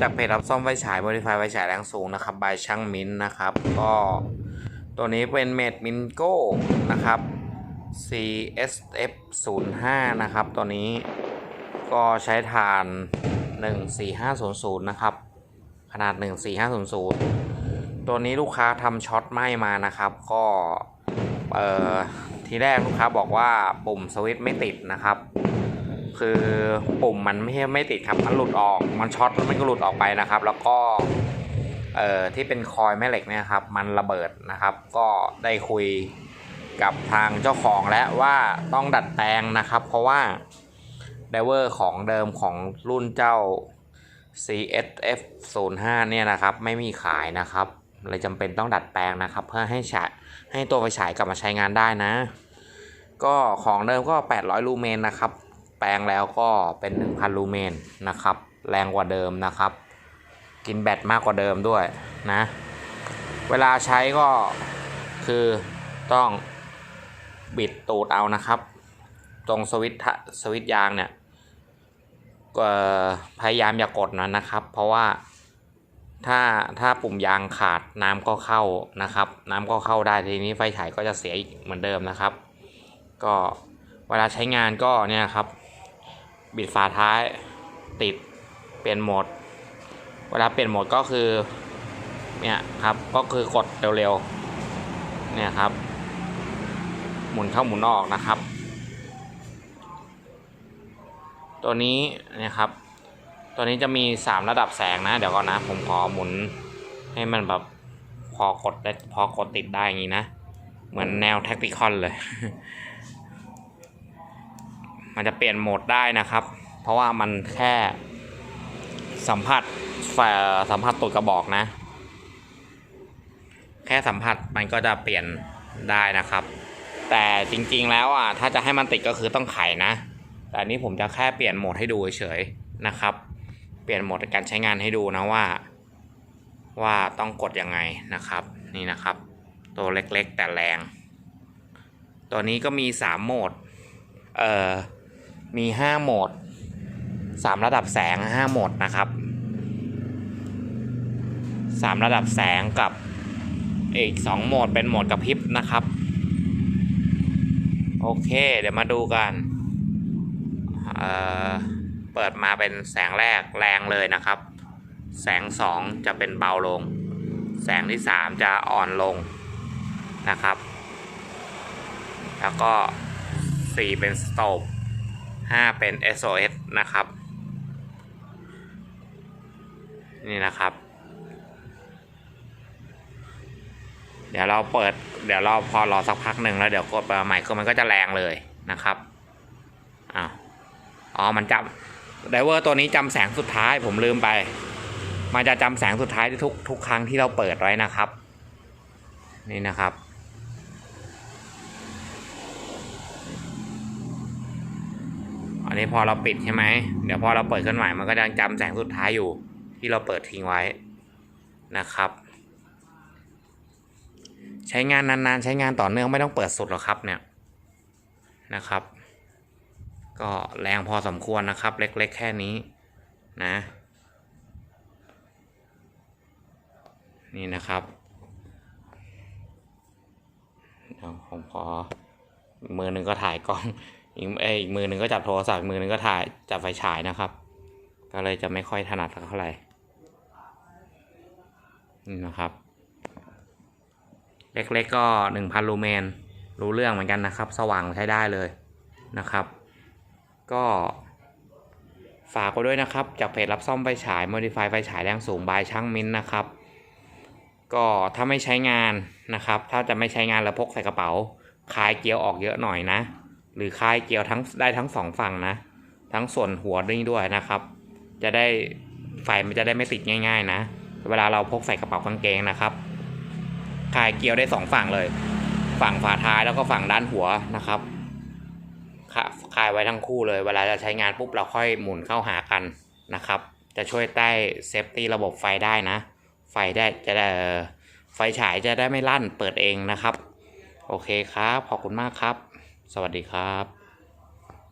จากเพจรับซ่อมไฟฉายบริไฟไฟฉายแรงสูงนะครับบายช่างมิ้นท์นะครับ ก็ตัวนี้เป็นเมดมินโก้นะครับ CSF 0 5นะครับ ตัวนี้ก็ใช้ฐาน 14500 นะครับ ขนาด 14500 ตัวนี้ลูกค้าทำช็อตไหม้มานะครับ ก็เอ่อทีแรกลูกค้าบอกว่าปุ่มสวิตช์ไม่ติดนะครับ คือปุ่มมันไม่ไม่ติดครับมันหลุดออกมันช็อตแล้วมันก็หลุดออกไปนะครับ แล้วก็เอ่อที่เป็นคอยแม่เหล็กเนี่ยครับ มันระเบิดนะครับ ก็ได้คุยกับทางเจ้าของแล้วว่าต้องดัดแปลงนะครับ เพราะว่าไดเวอร์ของเดิมของรุ่นเจ้า CSF 0 5เนี่ยนะครับ ไม่มีขายนะครับเลยจำเป็นต้องดัดแปลงนะครับ เพื่อให้ฉายให้ตัวไฟฉายกลับมาใช้งานได้นะ ก็ของเดิมก็ 800 ลูเมนนะครับ ลงแล้วก็เป็น 1,000 ลูเมนนะครับ แรงกว่าเดิมนะครับ กินแบตมากกว่าเดิมด้วยนะ เวลาใช้ก็คือต้องบิดตูดเอานะครับ ตรงสวิตช์สวิตช์ยางเนี่ยพยายามอย่ากดนะนะครับ เพราะว่าถ้าถ้าปุ่มยางขาดน้ำก็เข้านะครับ น้ำก็เข้าได้ทีนี้ไฟฉายก็จะเสียอีกเหมือนเดิมนะครับ ก็เวลาใช้งานก็เนี่ยครับ บิดฝาท้ายติดเปลี่ยนโหมด เวลาเปลี่ยนโหมดก็คือเนี่ยครับก็คือกดเร็วๆเนี่ยครับ หมุนเข้าหมุนออกนะครับ ตัวนี้นะครับ ตัวนี้จะมี 3 ระดับแสงนะ เดี๋ยวก่อนนะ ผมขอหมุนให้มันแบบพอกดได้พอกดติดได้อย่างนี้นะ เหมือนแนวแท็กติคอนเลย มันจะเปลี่ยนโหมดได้นะครับ เพราะว่ามันแค่สัมผัสแฝสัมผัสตูดกระบอกนะ แค่สัมผัสมันก็จะเปลี่ยนได้นะครับ แต่จริงๆแล้วอะถ้าจะให้มันติดก็คือต้องไขนะ แต่นี้ผมจะแค่เปลี่ยนโหมดให้ดูเฉยๆนะครับ เปลี่ยนโหมดการใช้งานให้ดูนะว่า ว่าต้องกดยังไงนะครับ นี่นะครับ ตัวเล็กๆแต่แรง ตัวนี้ก็มี 3 โหมด เอ่อ มี 5 โหมด 3 ระดับแสง 5 โหมดนะครับ 3 ระดับแสงกับอีก 2 โหมดเป็นโหมดกระพริบนะครับ โอเค เดี๋ยวมาดูกันเเปิดมาเป็นแสงแรกแรงเลยนะครับ แสง 2 จะเป็นเบาลง แสงที่ 3 จะอ่อนลงนะครับ แล้วก็ 4 เป็นสโตบ 5 เป็น SOS นะครับ นี่นะครับ เดี๋ยวเราเปิดเดี๋ยวเราพอรอสักพักหนึ่งแล้วเดี๋ยวกดไปใหม่ก็มันก็จะแรงเลยนะครับอ้าวอ๋อมันจำไดเวอร์ตัวนี้จำแสงสุดท้ายผมลืมไป มันจะจำแสงสุดท้ายทุกทุกครั้งที่เราเปิดไว้นะครับ นี่นะครับ นนี้พอเราปิดใช่ไหม เดี๋ยวพอเราเปิดขึ้นใหม่มันก็ยังจำแสงสุดท้ายอยู่ ที่เราเปิดทิ้งไว้นะครับ ใช้งานนานๆ ใช้งานต่อเนื่องไม่ต้องเปิดสุดหรอกครับเนี่ยนะครับ ก็แรงพอสมควรนะครับ เล็กๆ แค่นี้นะ นี่นะครับเดี๋ยวผมขอมือหนึ่งก็ถ่ายกล้อง อีกอีกมือหนึ่งก็จับโทรศัพท์มือหนึ่งก็ถ่ายจับไฟฉายนะครับ ก็เลยจะไม่ค่อยถนัดเท่าไหร่นี่นะครับ เล็กๆก็หนึ่งพันลูเมนรู้เรื่องเหมือนกันนะครับ สว่างใช้ได้เลยนะครับ ก็ฝากไว้ด้วยนะครับ จากเพจรับซ่อมไฟฉาย Modify ไฟฉายแรงสูงบายช่างมิ้นนะครับ ก็ถ้าไม่ใช้งานนะครับ ถ้าจะไม่ใช้งานแล้วพกใส่กระเป๋าคลายเกลียวออกเยอะหน่อยนะ หรือคลายเกลียวทั้งได้ทั้งสองฝั่งนะ ทั้งส่วนหัวนี่ด้วยนะครับ จะได้ไฟมันจะได้ไม่ติดง่าย ๆ นะ เวลาเราพกใส่กระเป๋ากางเกงนะครับคลายเกลียวได้สองฝั่งเลย ฝั่งฝาท้ายแล้วก็ฝั่งด้านหัวนะครับคคลายไว้ทั้งคู่เลย เวลาจะใช้งานปุ๊บเราค่อยหมุนเข้าหากันนะครับ จะช่วยใต้เซฟตี้ระบบไฟได้นะ ไฟได้จะได้ไฟฉายจะได้ไม่ลั่นเปิดเองนะครับ โอเคครับ ขอบคุณมากครับ สวัสดีครับ